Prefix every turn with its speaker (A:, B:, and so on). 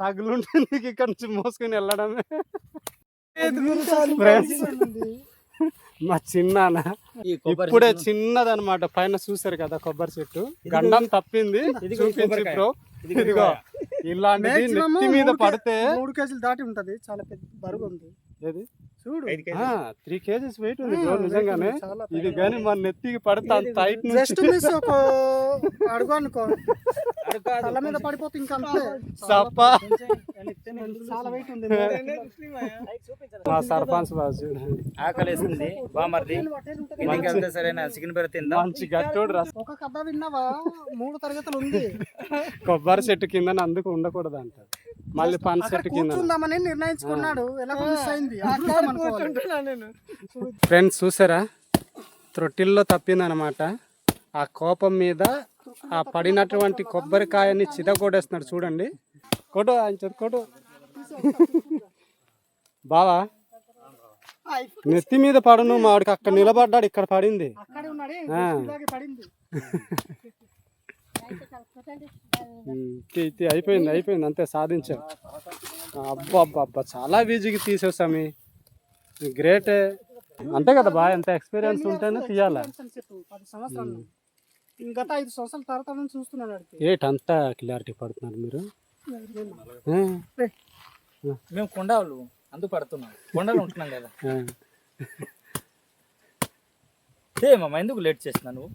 A: తగులుంటుంది ఇక్కడ నుంచి మోసుకొని వెళ్ళడమే. మా
B: కొబ్బరి
A: ఇప్పుడే చిన్నదన్నమాట. పైన చూసారు కదా కొబ్బరి చెట్టు. గండం తప్పింది. చూపించి. బ్రో.
B: ఇదిగో
A: ఇలాంటిది నెత్తి మీద పడితే
C: మూడు కేజీలు దాటి ఉంటది. చాలా పెద్ద బరువు ఉంది.
A: ఏది
C: చూడు.
A: త్రీ కేజీస్ వెయిట్ ఉంది బ్రో నిజంగానే. ఇది. కానీ మన నెత్తికి పడితే అంత హైట్
C: జస్ట్ మిస్ ఒక అడుగు అనుకో. తల మీద పడిపోతే ఇంకా అంతే.
A: సప్ప.
C: చాలా వెయిట్ ఉంది.
A: మా సర్పంచ్ బాజు
B: బామర్ది సరైన? చికెన్ పెర తిందాం.
A: మంచి గట్టోడు రా.
C: ఒక కథ విన్నావా? మూడు తరగతులు ఉంది.
A: కొబ్బరి చెట్టు కింద అందుకు ఉండకూడదు అంట మళ్ళీ పని కింద
C: కూర్చుందామని నిర్ణయించుకున్నాడు. ఎలా అయింది.
A: ఫ్రెండ్స్ చూసారా? త్రొట్టిల్లో తప్పిందనమాట ఆ కోపం మీద ఆ పడినటువంటి కొబ్బరికాయని చిదగొడేస్తున్నాడు చూడండి. కొడు ఆయన కొడు బావా నెత్తి మీద పడను మాడికి అక్కడ నిలబడ్డాడు ఇక్కడ పడింది. అయిపోయింది అయిపోయింది అంతే సాధించాం. అబ్బా అబ్బా అబ్బా చాలా ఈజీగా తీసేసామి గ్రేటే అంతే కదా బాగా ఎంత ఎక్స్పీరియన్స్ ఉంటేనే తీయాలా?
C: గత ఐదు సంవత్సరాల తర్వాత
A: క్లారిటీ పడుతున్నారు మీరు?
B: మేము కొండలు అందుకు పడుతున్నాం. కొండలు ఉంటున్నాం కదా.
A: ఆ.
B: ఏ మామ ఎందుకు లేట్ చేసినా నువ్వు